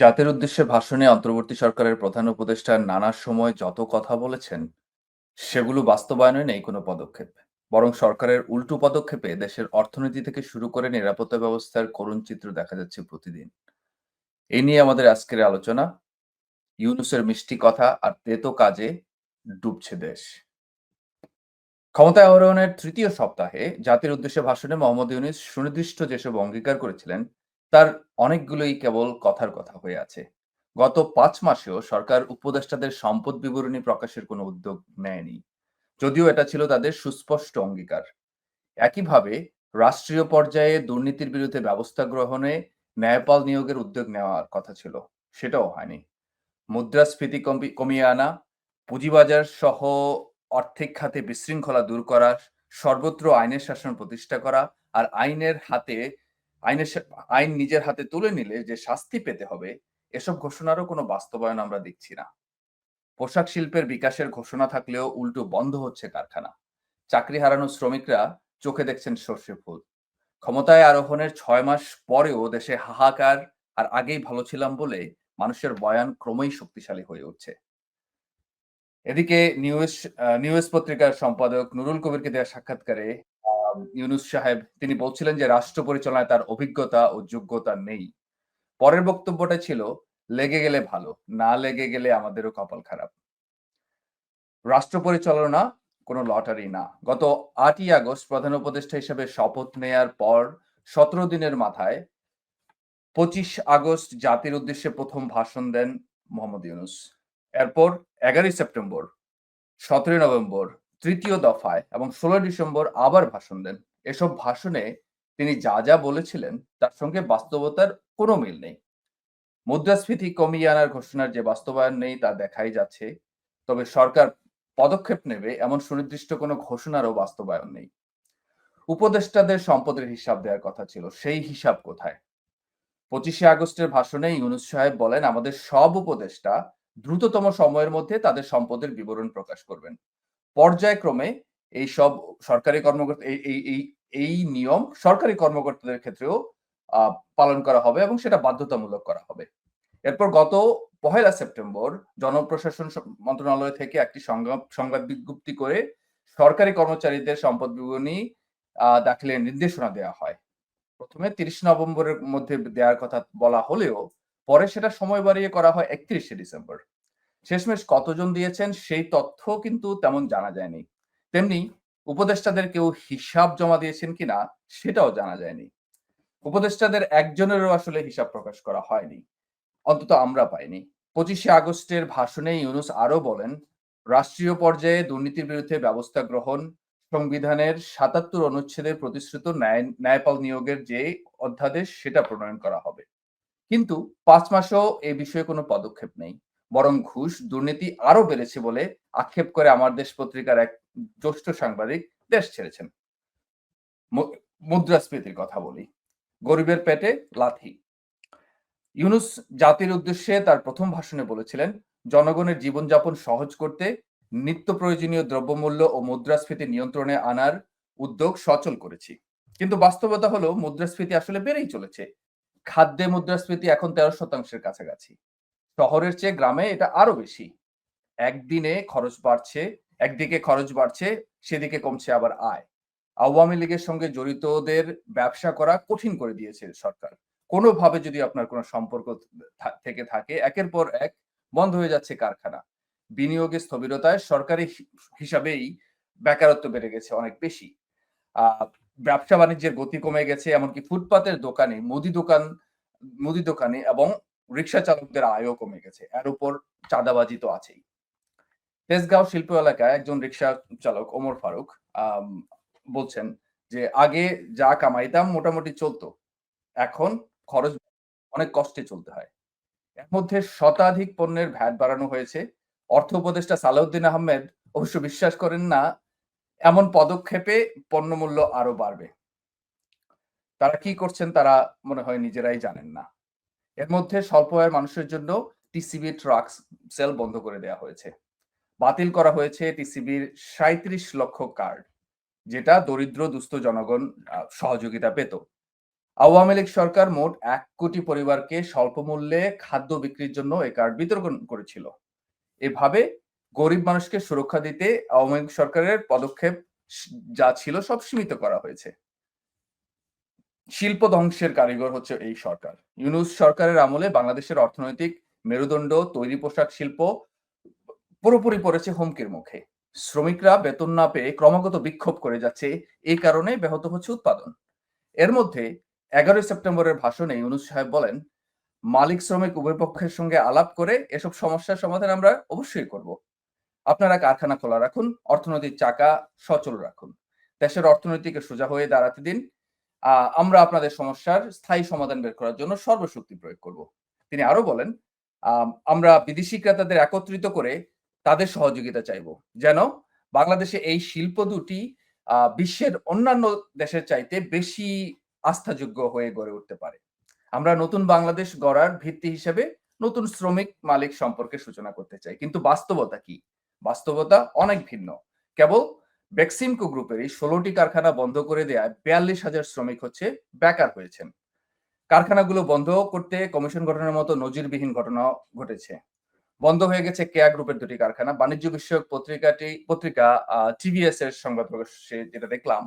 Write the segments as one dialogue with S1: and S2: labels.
S1: জাতির উদ্দেশ্যে ভাষণে অন্তর্বর্তী সরকারের প্রধান উপদেষ্টা নানা সময় যত কথা বলেছেন, সেগুলো বাস্তবায়নে নেই কোনো পদক্ষেপ। বরং সরকারের উল্টো পদক্ষেপে দেশের অর্থনীতি থেকে শুরু করে নিরাপত্তা ব্যবস্থার করুণ চিত্র দেখা যাচ্ছে প্রতিদিন। এই নিয়ে আমাদের আজকের আলোচনা। ইউনুসের মিষ্টি কথা আর তেতো কাজে ডুবছে দেশ। ক্ষমতা আরোহণের তৃতীয় সপ্তাহে জাতির উদ্দেশ্যে ভাষণে মোহাম্মদ ইউনূস সুনির্দিষ্ট যেসব অঙ্গীকার করেছিলেন, তার অনেকগুলোই কেবল কথার কথা হয়ে আছে। গত পাঁচ মাসেও সরকার উপদেষ্টাদের সম্পদ বিবরণী প্রকাশের কোনো উদ্যোগ নেয়নি। যদিও এটা ছিল তাদের সুস্পষ্ট অঙ্গীকার। একইভাবে রাষ্ট্রীয় পর্যায়ে দুর্নীতির বিরুদ্ধে ব্যবস্থা গ্রহণে ন্যায়পাল নিয়োগের উদ্যোগ নেওয়ার কথা ছিল। সেটাও হয়নি। মুদ্রাস্ফীতি কমিয়ে আনা, পুঁজিবাজার সহ আর্থিক খাতে বিশৃঙ্খলা দূর করা, সর্বত্র আইনের শাসন প্রতিষ্ঠা করা আর আইনের হাতে আইনের আইন নিজের হাতে তুলে নিলে যে শাস্তি পেতে হবে, এসব ঘোষণারও কোনো বাস্তবায়ন আমরা দেখছি না। পোশাক শিল্পের বিকাশের ঘোষণা থাকলেও উল্টো বন্ধ হচ্ছে কারখানা। চাকরি হারানো শ্রমিকরা চোখে দেখছেন সর্ষে ফুল। ক্ষমতায় আরোহণের ছয় মাস পরেও দেশে হাহাকার আর আগেই ভালো ছিলাম বলে মানুষের বয়ান ক্রমেই শক্তিশালী হয়ে উঠছে। এদিকে নিউজ নিউজ পত্রিকার সম্পাদক নুরুল কবিরকে দেওয়া সাক্ষাৎকারে ইউনূস সাহেব তিনি বলছিলেন যে রাষ্ট্র পরিচালনায় তার অভিজ্ঞতা ও যোগ্যতা নেই। পরের বক্তব্যটা ছিল, "লেগে গেলে ভালো, না লেগে গেলে আমাদেরও কপাল খারাপ।" রাষ্ট্র পরিচালনা কোনো লটারি না। গত ৮ই আগস্ট প্রধান উপদেষ্টা হিসেবে শপথ নেয়ার পর ১৭ দিনের মাথায় ২৫ আগস্ট জাতির উদ্দেশ্যে প্রথম ভাষণ দেন মোহাম্মদ ইউনুস এরপর ১১ই সেপ্টেম্বর, ১৭ই নভেম্বর, ৩য় দফায় এবং ১৬ ডিসেম্বর আবার ভাষণ দেন। এসব ভাষণে তিনি যা, যা বলেছিলেন তার সঙ্গে বাস্তবতার কোনো মিল নেই। মুদ্রাস্ফীতি কমিয়ে আনার ঘোষণার যে বাস্তবায়ন নেই তা দেখাই যাচ্ছে। তবে সরকার পদক্ষেপ নেবে এমন সুনির্দিষ্ট কোনো ঘোষণারও বাস্তবায়ন নেই। উপদেষ্টাদের সম্পদের হিসাব দেওয়ার কথা ছিল। সেই হিসাব কোথায়? ২৫শে আগস্টের ভাষণে ইউনূস সাহেব বলেন, "আমাদের সব উপদেষ্টা দ্রুততম সময়ের মধ্যে তাদের সম্পদের বিবরণ প্রকাশ করবেন। পর্যায়ক্রমে এই সব সরকারি কর্মকর্তা, এই এই এই নিয়ম সরকারি কর্মকর্তাদের ক্ষেত্রেও পালন করা হবে এবং সেটা বাধ্যতামূলক করা হবে।" এরপর গত পহেলা সেপ্টেম্বর জনপ্রশাসন মন্ত্রণালয় থেকে একটি সংবাদ বিজ্ঞপ্তি করে সরকারি কর্মচারীদের সম্পদ বিবরণী দাখিলের নির্দেশনা দেওয়া হয়। প্রথমে ৩০ নভেম্বরের মধ্যে দেওয়ার কথা বলা হলেও, পরে সেটা সময় বাড়িয়ে করা হয় ৩১শে ডিসেম্বর। শেষমেশ কতজন দিয়েছেন সেই তথ্য কিন্তু তেমন জানা যায়নি। তেমনি উপদেষ্টাদের কেউ হিসাব জমা দিয়েছেন কিনা সেটাও জানা যায়নি। উপদেষ্টাদের একজনেরও আসলে হিসাব প্রকাশ করা হয়নি। অন্তত আমরা পাইনি। ২৫শে আগস্টের ভাষণে ইউনূস আরও বলেন, "রাষ্ট্রীয় পর্যায়ে দুর্নীতির বিরুদ্ধে ব্যবস্থা গ্রহণ, সংবিধানের ৭৭ অনুচ্ছেদের প্রতিশ্রুত ন্যায় ন্যায়পাল নিয়োগের যে অধ্যাদেশ সেটা প্রণয়ন করা হবে।" কিন্তু পাঁচ মাসেও এ বিষয়ে কোনো পদক্ষেপ নেই। বরং ঘুষ, দুর্নীতি আরও বেড়েছে বলে আক্ষেপ করে আমার দেশ পত্রিকার এক জ্যেষ্ঠ সাংবাদিক দেশ ছেড়েছেন। মুদ্রাস্ফীতির কথা বলি। গরিবের পেটে লাথি। ইউনূস জাতির উদ্দেশ্যে তার ১ম ভাষণে বলেছিলেন, "জনগণের জীবনযাপন সহজ করতে নিত্য প্রয়োজনীয় দ্রব্যমূল্য ও মুদ্রাস্ফীতি নিয়ন্ত্রণে আনার উদ্যোগ সচল করেছি।" কিন্তু বাস্তবতা হলো মুদ্রাস্ফীতি আসলে বেড়েই চলেছে। খাদ্যে মুদ্রাস্ফীতি এখন তেরো শতাংশের কাছাকাছি। শহরের চেয়ে গ্রামে এটা আরও বেশি। একদিনে খরচ বাড়ছে, একদিকে খরচ বাড়ছে, সেদিকে কমছে আবার আয়। আওয়ামী লীগের সঙ্গে জড়িতদের ব্যবসা করা কঠিন করে দিয়েছে সরকার। কোনোভাবে যদি আপনার কোনো সম্পর্ক থেকে থাকে একের পর এক বন্ধ হয়ে যাচ্ছে কারখানা। বিনিয়োগের স্থবিরতায় সরকারি হিসাবেই বেকারত্ব বেড়ে গেছে অনেক বেশি। আ ব্যবসা-বাণিজ্যের গতি কমে গেছে এমনকি ফুটপাতের দোকানে, মুদি দোকান মুদি দোকানে এবং রিক্সা চালকদের আয়ও কমে গেছে। এর উপর চাঁদাবাজি তো আছেই। তেজগাঁও শিল্প এলাকায় একজন রিক্সা চালক ওমর ফারুক বলছেন যে, "আগে যা কামাইতাম মোটামুটি চলত। এখন খরচ অনেক কষ্টে চলতে হয়।" এর মধ্যে শতাধিক পণ্যের ভ্যাট বাড়ানো হয়েছে। অর্থ উপদেষ্টা সালাউদ্দিন আহমেদ অবশ্য বিশ্বাস করেন না এমন পদক্ষেপে পণ্যমূল্য আরও বাড়বে। তারা কি করছেন তারা মনে হয় নিজেরাই জানেন না। এর মধ্যে স্বল্প আয়ের মানুষের জন্য টিসিবি ট্রাক সেল বন্ধ করে দেয়া হয়েছে। বাতিল করা হয়েছে টিসিবির ৩৭ লক্ষ কার্ড, যেটা দরিদ্র দুস্থ জনগণ সহযোগিতা পেত। আওয়ামী লীগ সরকার মোট এক কোটি পরিবারকে স্বল্প মূল্যে খাদ্য বিক্রির জন্য এই কার্ড বিতরণ করেছিল এভাবে গরিব মানুষকে সুরক্ষা দিতে আওয়ামী লীগ সরকারের পদক্ষেপ যা ছিল সব সীমিত করা হয়েছে শিল্প ধ্বংসের কারিগর হচ্ছে এই সরকার। ইউনুস সরকারের আমলে বাংলাদেশের অর্থনৈতিক মেরুদণ্ড, তৈরি পোশাক শিল্প পুরোপুরি পড়েছে হুমকির মুখে। শ্রমিকরা বেতন না পেয়ে ক্রমাগত বিক্ষোভ করে যাচ্ছে এই কারণে ব্যাহত হচ্ছে উৎপাদন। এর মধ্যে এগারোই সেপ্টেম্বরের ভাষণে ইউনুস সাহেব বলেন, মালিক, শ্রমিক উভয় পক্ষের সঙ্গে আলাপ করে এসব সমস্যার সমাধান আমরা অবশ্যই করব। আপনারা কারখানা খোলা রাখুন, অর্থনৈতিক চাকা সচল রাখুন। দেশের অর্থনীতিকে সোজা হয়ে দাঁড়াতে দিন আমরা আপনাদের সমস্যার স্থায়ী সমাধান বের করার জন্য সর্বশক্তি প্রয়োগ করব। তিনি আরও বলেন আমরা বিদেশি ক্রেতাদের একত্রিত করে তাদের সহযোগিতা চাইব। যেন বাংলাদেশে এই শিল্প দুটি বিশ্বের অন্যান্য দেশের চাইতে বেশি আস্থাযোগ্য হয়ে গড়ে উঠতে পারে। আমরা নতুন বাংলাদেশ গড়ার ভিত্তি হিসেবে নতুন শ্রমিক মালিক সম্পর্কে সূচনা করতে চাই। কিন্তু বাস্তবতা কি? বাস্তবতা অনেক ভিন্ন। কেবল বেক্সিমকো গ্রুপের এই ষোলোটি কারখানা বন্ধ করে দেওয়ায় বিয়াল্লিশ হাজার শ্রমিক হচ্ছে বেকার হয়েছেন। কারখানাগুলো বন্ধ করতে কমিশন গঠনের মতো নজিরবিহীন ঘটনা ঘটেছে। বন্ধ হয়ে গেছে কেয়া গ্রুপের দুটি কারখানা। বাণিজ্য বিষয়ক পত্রিকাটি, পত্রিকা টিভিএস এর সংবাদ প্রকাশে যেটা দেখলাম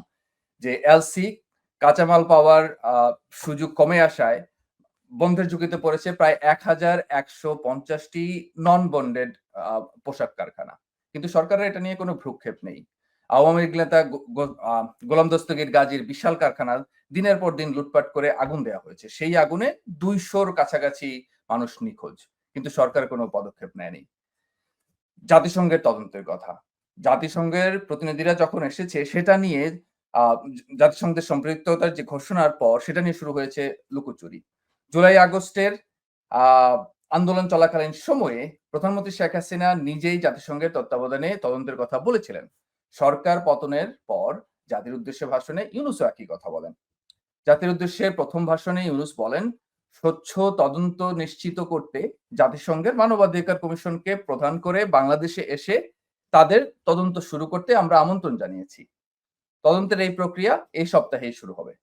S1: যে এলসি কাঁচামাল পাওয়ার সুযোগ কমে আসায় বন্ধের ঝুঁকিতে পড়েছে প্রায় এক হাজার একশো পঞ্চাশটি নন বন্ডেড পোশাক কারখানা। কিন্তু সরকারের এটা নিয়ে কোনো ভ্রুক্ষেপ নেই। আওয়ামী লীগ নেতা গোলাম দস্তগীর গাজীর বিশাল কারখানা দিনের পর দিন লুটপাট করে আগুন দেওয়া হয়েছে। সেই আগুনে দুইশোর কাছাকাছি মানুষ নিখোঁজ, কিন্তু সরকার কোনো পদক্ষেপ নেয়নি। জাতিসংঘের তদন্তের কথা। জাতিসংঘের প্রতিনিধিরা যখন এসেছে, সেটা নিয়ে জাতিসংঘের সম্পৃক্ততার যে ঘোষণার পর সেটা নিয়ে শুরু হয়েছে লুকোচুরি। জুলাই আগস্টের আন্দোলন চলাকালীন সময়ে প্রধানমন্ত্রী শেখ হাসিনা নিজেই জাতিসংঘের তত্ত্বাবধানে তদন্তের কথা বলেছিলেন। সরকার পতনের পর জাতির উদ্দেশ্যে ভাষণে ইউনুসও একই কথা বলেন। জাতির উদ্দেশ্যে প্রথম ভাষণে ইউনুস বলেন, স্বচ্ছ তদন্ত নিশ্চিত করতে জাতিসংঘের মানবাধিকার কমিশনকে প্রধান করে বাংলাদেশে এসে তাদের তদন্ত শুরু করতে আমরা আমন্ত্রণ জানিয়েছি। তদন্তের এই প্রক্রিয়া এই সপ্তাহেই শুরু হবে।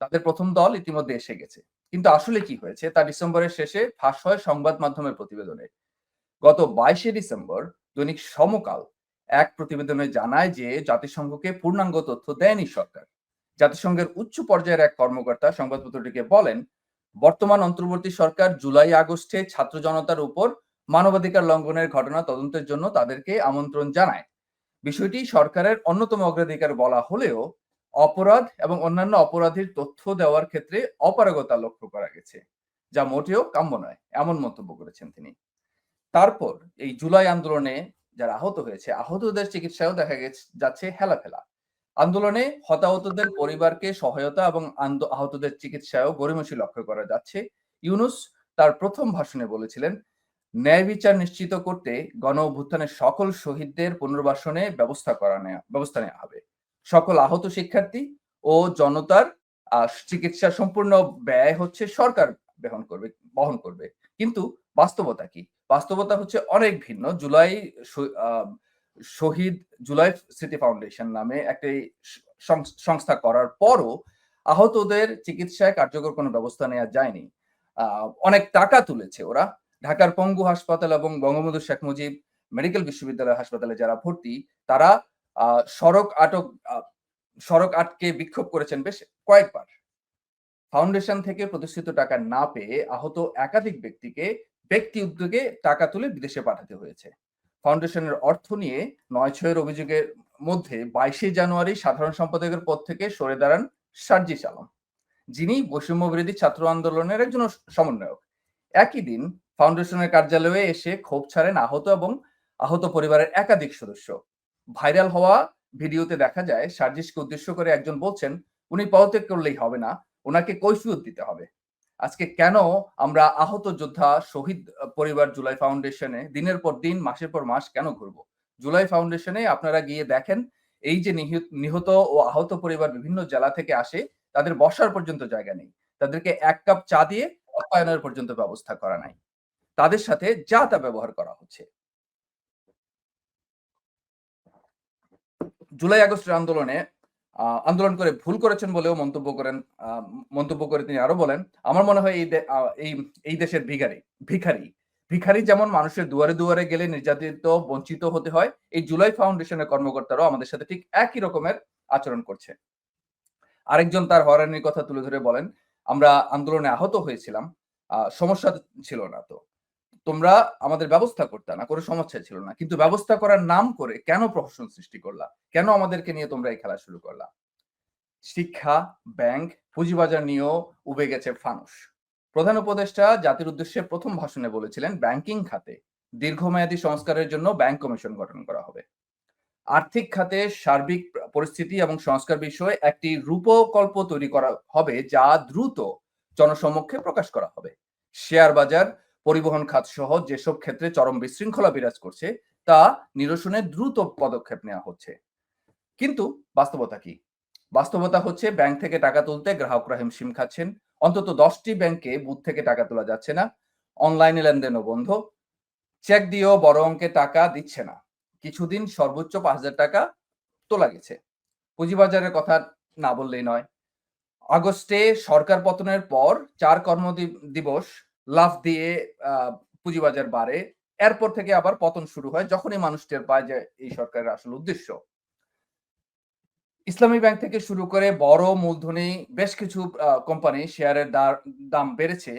S1: তাদের প্রথম দল ইতিমধ্যে এসে গেছে। কিন্তু আসলে কি হয়েছে তা ডিসেম্বরের শেষে ফাঁস হয় সংবাদ মাধ্যমের প্রতিবেদনে। গত বাইশে ডিসেম্বর দৈনিক সমকাল এক প্রতিবেদনে জানায় যে জাতিসংঘকে পূর্ণাঙ্গ তথ্য দেয়নি সরকার। জাতিসংঘের উচ্চ পর্যায়ের এক কর্মকর্তা সংবাদপত্রটিকে বলেন, বর্তমান অন্তর্বর্তী সরকার জুলাই আগস্টে ছাত্র জনতার উপর মানবাধিকার লঙ্ঘনের ঘটনা তদন্তের জন্য তাদেরকে আমন্ত্রণ জানায়। বিষয়টি সরকারের অন্যতম অগ্রাধিকার বলা হলেও অপরাধ এবং অন্যান্য অপরাধীর তথ্য দেওয়ার ক্ষেত্রে অপারগতা লক্ষ্য করা গেছে, যা মোটেও কাম্য নয়, এমন মন্তব্য করেছেন তিনি। তারপর এই জুলাই আন্দোলনে যারা আহত হয়েছে, আহতদের চিকিৎসায়ও দেখা গেছে, যাচ্ছে হেলাফেলা। আন্দোলনে হতাহতদের পরিবারকে সহায়তা এবং আহতদের চিকিৎসায়ও গরিমসি লক্ষ্য করা যাচ্ছে। ইউনুস তার প্রথম ভাষণে বলেছিলেন, ন্যায় বিচার নিশ্চিত করতে গণ অভ্যুত্থানের সকল শহীদদের পুনর্বাসনে ব্যবস্থা করা নেওয়া ব্যবস্থা নেওয়া হবে। সকল আহত শিক্ষার্থী ও জনতার চিকিৎসা সম্পূর্ণ ব্যয় হচ্ছে সরকার বহন করবে বহন করবে। কিন্তু বাস্তবতা কি? বাস্তবতা হচ্ছে অনেক ভিন্ন। জুলাই শহীদ জুলাই স্মৃতি ফাউন্ডেশন নামে একটি সংস্থা করার পরও আহতদের চিকিৎসায় কার্যকর কোনো ব্যবস্থা নেওয়া যায়নি। অনেক টাকা তুলেছে ওরা। ঢাকার পঙ্গু হাসপাতাল এবং বঙ্গবন্ধু শেখ মুজিব মেডিকেল বিশ্ববিদ্যালয় হাসপাতালে যারা ভর্তি, তারা সড়ক আটক সড়ক আটকে বিক্ষোভ করেছেন বেশ কয়েকবার। ফাউন্ডেশন থেকে প্রতিষ্ঠিত টাকা না পেয়ে আহত একাধিক ব্যক্তিকে ব্যক্তি উদ্যোগে টাকা তুলে বিদেশে পাঠাতে হয়েছে। ফাউন্ডেশনের অর্থ নিয়ে নয় ছয়ের অভিযোগের মধ্যে বাইশে জানুয়ারি সাধারণ সম্পাদকের পদ থেকে সরে দাঁড়ান সার্জিস আলম, যিনি বৈষম্য বিরোধী ছাত্র আন্দোলনের একজন সমন্বয়ক। একই দিন ফাউন্ডেশনের কার্যালয়ে এসে ক্ষোভ ছাড়েন আহত এবং আহত পরিবারের একাধিক সদস্য। ভাইরাল হওয়া ভিডিওতে দেখা যায়, সার্জিসকে উদ্দেশ্য করে একজন বলছেন, উনি পদত্যাগ করলেই হবে না, ওনাকে কৈফিয়ত দিতে হবে। আজকে কেন আমরা আহত যোদ্ধা শহীদ পরিবার জুলাই ফাউন্ডেশনে দিনের পর দিন, মাসের পর মাস কেন ঘুরবো? জুলাই ফাউন্ডেশনে আপনারা গিয়ে দেখেন, এই যে নিহত ও আহত পরিবার বিভিন্ন জেলা থেকে আসে, তাদের বসার পর্যন্ত জায়গা নেই। তাদেরকে এক কাপ চা দিয়ে অপায়নের পর্যন্ত ব্যবস্থা করা নাই। তাদের সাথে যা তা ব্যবহার করা হচ্ছে। জুলাই আগস্টের আন্দোলনে আন্দোলন করে ভুল করেছেন বলেও মন্তব্য করেন মন্তব্য করে তিনি আরও বলেন, আমার মনে হয় এই এই দেশের ভিখারি ভিখারি ভিখারি যেমন মানুষের দুয়ারে দুয়ারে গেলে নির্যাতিত, বঞ্চিত হতে হয়, এই জুলাই ফাউন্ডেশনের কর্মকর্তারাও আমাদের সাথে ঠিক একই রকমের আচরণ করছে। আরেকজন তার হয়রানির কথা তুলে ধরে বলেন, আমরা আন্দোলনে আহত হয়েছিলাম সমস্যা ছিল না তো। তোমরা আমাদের ব্যবস্থা করতে না, কোনো সমস্যা ছিল না। কিন্তু ব্যবস্থা করার নাম করে কেন প্রহসন সৃষ্টি করলা? কেন আমাদেরকে নিয়ে তোমরা এই খেলা শুরু করলা? শিক্ষা, ব্যাংক, পুঁজিবাজার নিয়েও উবে গেছে ফানুস প্রধান উপদেষ্টা জাতির উদ্দেশ্যে প্রথম ভাষণে বলেছিলেন, ব্যাংকিং খাতে দীর্ঘমেয়াদী সংস্কারের জন্য ব্যাংক কমিশন গঠন করা হবে। আর্থিক খাতে সার্বিক পরিস্থিতি এবং সংস্কার বিষয়ে একটি রূপকল্প তৈরি করা হবে যা দ্রুত জনসমক্ষে প্রকাশ করা হবে। শেয়ার বাজার পরিবহন খাত সহ যেসব ক্ষেত্রে চরম বিশৃঙ্খলা বিরাজ করছে, তা নিরসনে দ্রুত পদক্ষেপ নেওয়া হচ্ছে। কিন্তু বাস্তবতা কি? বাস্তবতা হচ্ছে ব্যাংক থেকে টাকা তুলতে গ্রাহকরা হিমশিম খাচ্ছেন। অন্তত দশটি ব্যাংকে বুথ থেকে টাকা তোলা যাচ্ছে না। অনলাইনে লেনদেনও বন্ধ। চেক দিয়েও বড় অঙ্কে টাকা দিচ্ছে না। কিছুদিন সর্বোচ্চ পাঁচ হাজার টাকা তোলা গেছে। পুঁজিবাজারের কথা না বললেই নয়। আগস্টে সরকার পতনের পর চার কর্মদিবস লাভ দিয়ে আহ, পুঁজিবাজার বাড়ে। এরপর থেকে আবার পতন শুরু হয় যখনই মানুষ টের পায় যে এই সরকারের আসল উদ্দেশ্য। ইসলামী ব্যাংক থেকে শুরু করে বড় মূলধনী বেশ কিছু কোম্পানি শেয়ারের দাম বেড়েছে।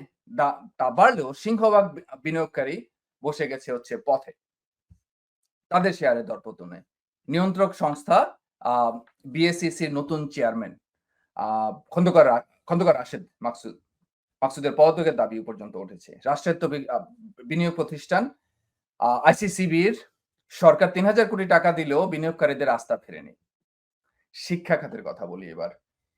S1: তা বাড়লেও সিংহভাগ বিনিয়োগকারী বসে গেছে হচ্ছে পথে। তাদের শেয়ারের দরপতনে নিয়ন্ত্রক সংস্থা বিএসসিসির নতুন চেয়ারম্যান আহ, খন্দকার খন্দকার রাশেদ মাকসুদ। মাকসুদের পদত্যাগের দাবি পর্যন্ত উঠেছে। রাষ্ট্রায়ত্ত বিনিয়োগ প্রতিষ্ঠান আইসিসিবির সরকার তিন হাজার কোটি টাকা দিলেও বিনিয়োগকারীদের আস্থা ফেরেনি। শিক্ষা খাতের কথা বলি এবার।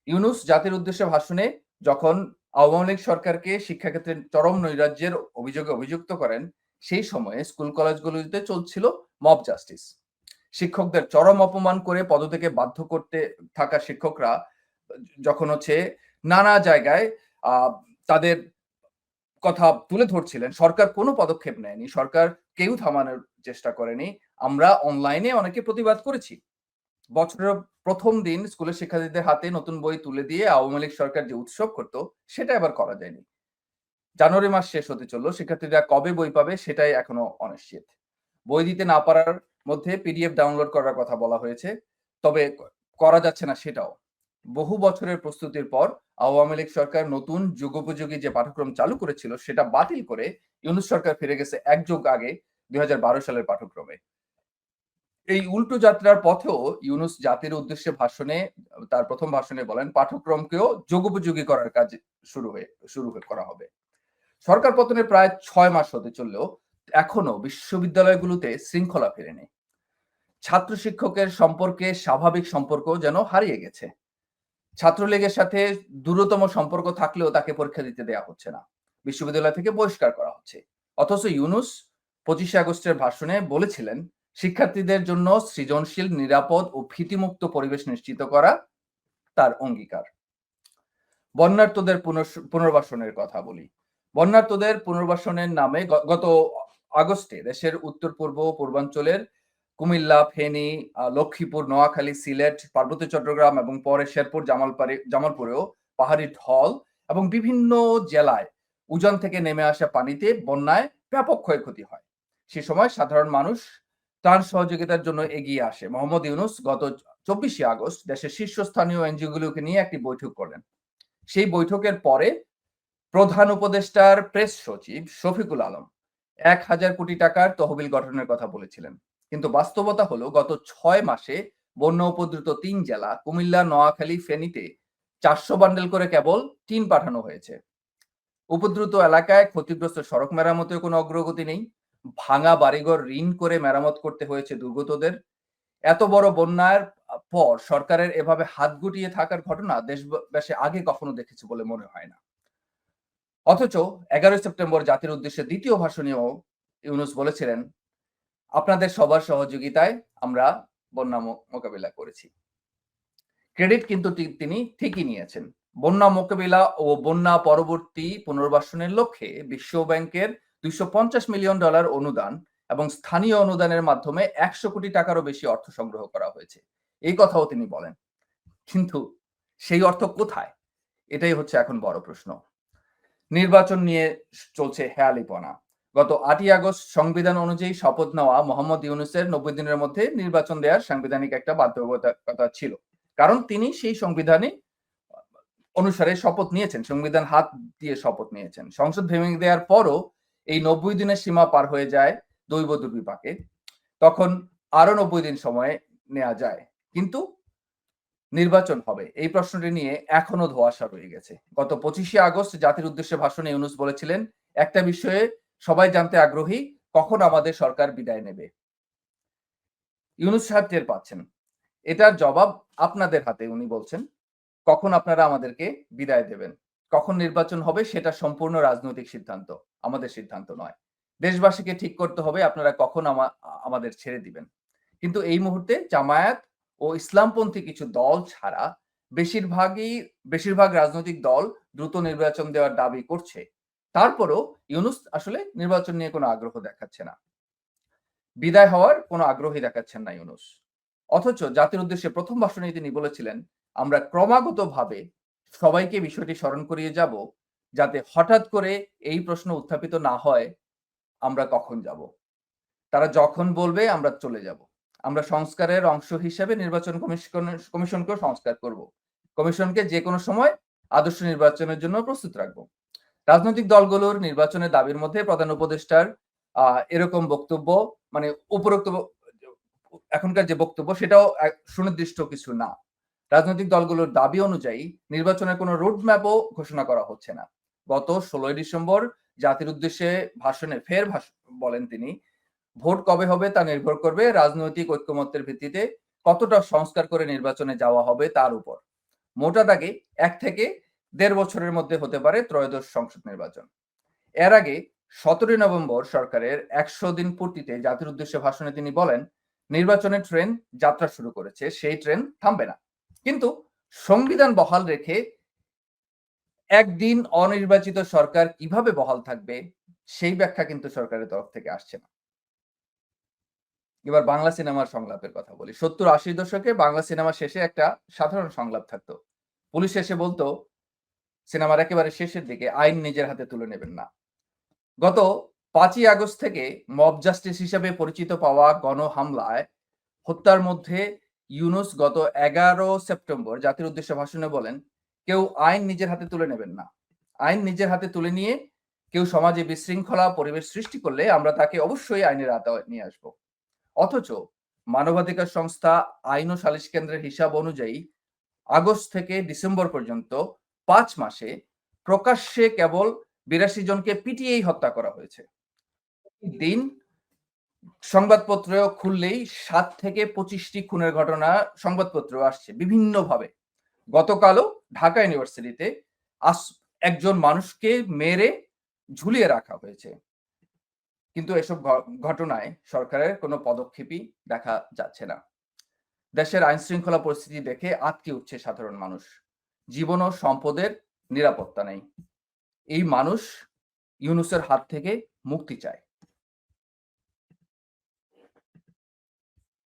S1: ইউনুস জাতির উদ্দেশ্যে ভাষণে যখন আওয়ামী লীগ সরকারকে শিক্ষাক্ষেত্রে চরম নৈরাজ্যের অভিযোগে অভিযুক্ত করেন, সেই সময়ে স্কুল কলেজগুলোতে চলছিল মব জাস্টিস। শিক্ষকদের চরম অপমান করে পদ থেকে বাধ্য করতে থাকা শিক্ষকরা, যখন হচ্ছে নানা জায়গায় তাদের কথা তুলে ধরছিলেন। সরকার কোনো পদক্ষেপ নেয়নি। সরকার কেউ থামানোর চেষ্টা করেনি। আমরা অনলাইনে অনেকে প্রতিবাদ করেছি। বছরের প্রথম দিন স্কুলের শিক্ষার্থীদের হাতে নতুন বই তুলে দিয়ে আওয়ামী লীগ সরকার যে উৎসব করত, সেটা এবার করা যায়নি। জানুয়ারি মাস শেষ হতে চলল। শিক্ষার্থীরা কবে বই পাবে সেটাই এখনও অনিশ্চিত। বই দিতে না পারার মধ্যে পিডিএফ ডাউনলোড করার কথা বলা হয়েছে। তবে করা যাচ্ছে না সেটাও। বহু বছরের প্রস্তুতির পর আওয়ামী লীগ সরকার নতুন যুগোপযোগী যে পাঠ্যক্রম চালু করেছিল, সেটা বাতিল করে ইউনুস সরকার ফিরে গেছে এক যুগ আগে, দুই সালের পাঠ্যক্রমে এই উল্টো যাত্রার পথেও ইউনুস জাতির উদ্দেশ্যে ভাষণে, তার প্রথম ভাষণে বলেন পাঠ্যক্রমকেও যোগোপযোগী করার কাজ শুরু হয়ে, শুরু করা হবে। সরকার পতনের প্রায় ছয় মাস হতে চললেও এখনও বিশ্ববিদ্যালয়গুলোতে শৃঙ্খলা ফেরেনি। ছাত্র শিক্ষকের সম্পর্কে স্বাভাবিক সম্পর্ক যেন হারিয়ে গেছে। ছাত্রলীগের সাথে দূরতম সম্পর্ক থাকলেও তাকে পরীক্ষা দিতে দেয়া হচ্ছে না। বিশ্ববিদ্যালয় থেকে বহিষ্কার করা হচ্ছে। অথচ ইউনুস পঁচিশে আগস্টের ভাষণে বলেছিলেন, শিক্ষার্থীদের জন্য সৃজনশীল, নিরাপদ ও ভীতিমুক্ত পরিবেশ নিশ্চিত করা তার অঙ্গীকার। বন্যার্তদের পুনর্বাসনের কথা বলি। বন্যার্তদের পুনর্বাসনের নামে গত আগস্টে দেশের উত্তর পূর্ব পূর্বাঞ্চলের কুমিল্লা, ফেনী লক্ষ্মীপুর, নোয়াখালী, সিলেট, পার্বত্য চট্টগ্রাম এবং পরে শেরপুর, জামালপাড়ি, জামালপুরেও পাহাড়ি ঢল এবং বিভিন্ন জেলায় উজান থেকে নেমে আসা পানিতে বন্যায় ব্যাপক ক্ষয়ক্ষতি হয়। সে সময় সাধারণ মানুষ ত্রাণ সহযোগিতার জন্য এগিয়ে আসে। মোহাম্মদ ইউনুস গত চব্বিশে আগস্ট দেশের শীর্ষস্থানীয় এনজিওগুলোকে নিয়ে একটি বৈঠক করলেন। সেই বৈঠকের পরে প্রধান উপদেষ্টার প্রেস সচিব শফিকুল আলম এক হাজার কোটি টাকার তহবিল গঠনের কথা বলেছিলেন। কিন্তু বাস্তবতা হলো গত ছয় মাসে বন্যা উপদ্রুত তিন জেলা, কুমিল্লা, নোয়াখালী, ফেনীতে চারশো বান্ডেল করে কেবল টিন পাঠানো হয়েছে। উপদ্রুত এলাকায় ক্ষতিগ্রস্ত সড়ক মেরামতের কোনো অগ্রগতি নেই। ভাঙা বাড়িঘর ঋণ করে মেরামত করতে হয়েছে দুর্গতদের। এত বড় বন্যার পর সরকারের এভাবে হাত গুটিয়ে থাকার ঘটনা দেশবাসী আগে কখনো দেখেছে বলে মনে হয় না। অথচ এগারোই সেপ্টেম্বর জাতির উদ্দেশ্যে দ্বিতীয় ভাষণেও ইউনুস বলেছিলেন আপনাদের সবার সহযোগিতায় আমরা বন্যা মোকাবিলা করেছি। ক্রেডিট কিন্তু তিনি ঠিকই নিয়েছেন। বন্যা মোকাবিলা ও বন্যা পরবর্তী পুনর্বাসনের লক্ষ্যে বিশ্ব ব্যাংকের দুইশো পঞ্চাশ মিলিয়ন ডলার অনুদান এবং স্থানীয় অনুদানের মাধ্যমে একশো কোটি টাকারও বেশি অর্থ সংগ্রহ করা হয়েছে। এই কথাও তিনি বলেন। কিন্তু সেই অর্থ কোথায়? এটাই হচ্ছে এখন বড় প্রশ্ন। নির্বাচন নিয়ে চলছে হেয়ালিপনা। গত আটই আগস্ট সংবিধান অনুযায়ী শপথ নেওয়া মোহাম্মদ ইউনুসের নব্বই দিনের মধ্যে নির্বাচন দেওয়ার সাংবিধানিক একটা বাধ্যবাধকতা ছিল। কারণ তিনি সেই সংবিধানে অনুসারে শপথ নিয়েছেন, সংবিধান হাত দিয়ে শপথ নিয়েছেন। সংসদ ভেঙে দেওয়ার পরও এই নব্বই দিনের সীমা পার হয়ে যায় দৈব দুর্বিপাকে। তখন আরও নব্বই দিন সময় নেওয়া যায়। কিন্তু নির্বাচন হবে। এই প্রশ্নটি নিয়ে এখনও ধোয়াশা রয়ে গেছে। গত পঁচিশে আগস্ট জাতির উদ্দেশ্যে ভাষণে ইউনুস বলেছিলেন, একটা বিষয়ে সবাই জানতে আগ্রহী, কখন আমাদের সরকার বিদায় নেবে? ইউনুস সাহেব টের পাচ্ছেন। এটার জবাব আপনাদের হাতে, উনি বলছেন। কখন আপনারা আমাদেরকে বিদায় দেবেন? কখন নির্বাচন হবে সেটা সম্পূর্ণ রাজনৈতিক সিদ্ধান্ত, আমাদের সিদ্ধান্ত নয়। দেশবাসীকে ঠিক করতে হবে আপনারা কখন আমাদের ছেড়ে দিবেন। কিন্তু এই মুহূর্তে জামায়াত ও ইসলামপন্থী কিছু দল ছাড়া বেশিরভাগই, বেশিরভাগ রাজনৈতিক দল দ্রুত নির্বাচন দেওয়ার দাবি করছে। তারপরও ইউনুস আসলে নির্বাচন নিয়ে কোনো আগ্রহ দেখাচ্ছে না। বিদায় হওয়ার কোনো আগ্রহী দেখাচ্ছেন না ইউনুস। অথচ জাতির উদ্দেশ্যে প্রথম ভাষণে তিনি বলেছিলেন, আমরা ক্রমাগতভাবে সবাইকে বিষয়টি স্মরণ করিয়ে যাব, যাতে হঠাৎ করে এই প্রশ্ন উত্থাপিত না হয়, আমরা কখন যাব। তারা যখন বলবে, আমরা চলে যাব। আমরা সংস্কারের অংশ হিসেবে নির্বাচন কমিশন, কমিশনকেও সংস্কার করব। কমিশনকে যে কোনো সময় আদর্শ নির্বাচনের জন্য প্রস্তুত রাখব। রাজনৈতিক দলগুলোর নির্বাচনের দাবির মধ্যে প্রধান উপদেষ্টার এরকম বক্তব্য মানে উপরোক্ত এখনকার যে বক্তব্য সেটাও সুনির্দিষ্ট কিছু না। রাজনৈতিক দলগুলোর দাবি অনুযায়ী নির্বাচনের কোনো রোডম্যাপও ঘোষণা করা হচ্ছে না। গত ষোলোই ডিসেম্বর জাতির উদ্দেশ্যে ভাষণে ফের বলেন তিনি, ভোট কবে হবে তা নির্ভর করবে রাজনৈতিক ঐক্যমত্যের ভিত্তিতে কতটা সংস্কার করে নির্বাচনে যাওয়া হবে তার উপর। মোটা দাগে এক থেকে দেড় বছরের মধ্যে হতে পারে ত্রয়োদশ সংসদ নির্বাচন। এর আগে সতেরোই নভেম্বর সরকারের একশো দিন পূর্তিতে জাতির উদ্দেশ্যে ভাষণে তিনি বলেন, নির্বাচনের ট্রেন যাত্রা শুরু করেছে, সেই ট্রেন থামবে না। কিন্তু সংবিধান বহাল রেখে একদিন অনির্বাচিত সরকার কীভাবে বহাল থাকবে, সেই ব্যাখ্যা কিন্তু সরকারের তরফ থেকে আসছে না। এবার বাংলা সিনেমার সংলাপের কথা বলি। সত্তর আশির দশকে বাংলা সিনেমা শেষে একটা সাধারণ সংলাপ থাকতো। পুলিশ এসে বলতো সিনেমার একেবারে শেষের দিকে আইন নিজের হাতে তুলে নেবেন না। গত পাঁচই আগস্ট থেকে মব জাস্টিস হিসেবে পরিচিত পাওয়া গণ হামলায় হত্যার মধ্যে ইউনুস গত এগারো সেপ্টেম্বর জাতির উদ্দেশ্যে ভাষণে বলেন, কেউ আইন নিজের হাতে তুলে নেবেন না। আইন নিজের হাতে তুলে নিয়ে কেউ সমাজে বিশৃঙ্খলা, পরিবেশ সৃষ্টি করলে আমরা তাকে অবশ্যই আইনের আওতায় নিয়ে আসব। অথচ মানবাধিকার সংস্থা আইন ও সালিশ কেন্দ্রের হিসাব অনুযায়ী আগস্ট থেকে ডিসেম্বর পর্যন্ত পাঁচ মাসে প্রকাশ্যে কেবল বিরাশি জনকে পিটিয়েই হত্যা করা হয়েছে। দিন সংবাদপত্র খুললেই সাত থেকে পঁচিশটি খুনের ঘটনা সংবাদপত্র আসছে বিভিন্নভাবে। গতকালও ঢাকা ইউনিভার্সিটিতে একজন মানুষকে মেরে ঝুলিয়ে রাখা হয়েছে। কিন্তু এসব ঘটনায় সরকারের কোনো পদক্ষেপই দেখা যাচ্ছে না। দেশের আইন শৃঙ্খলা পরিস্থিতি দেখে আটকে উঠছে সাধারণ মানুষ। জীবন ও সম্পদের নিরাপত্তা নেই। এই মানুষ ইউনুসের হাত থেকে মুক্তি চায়।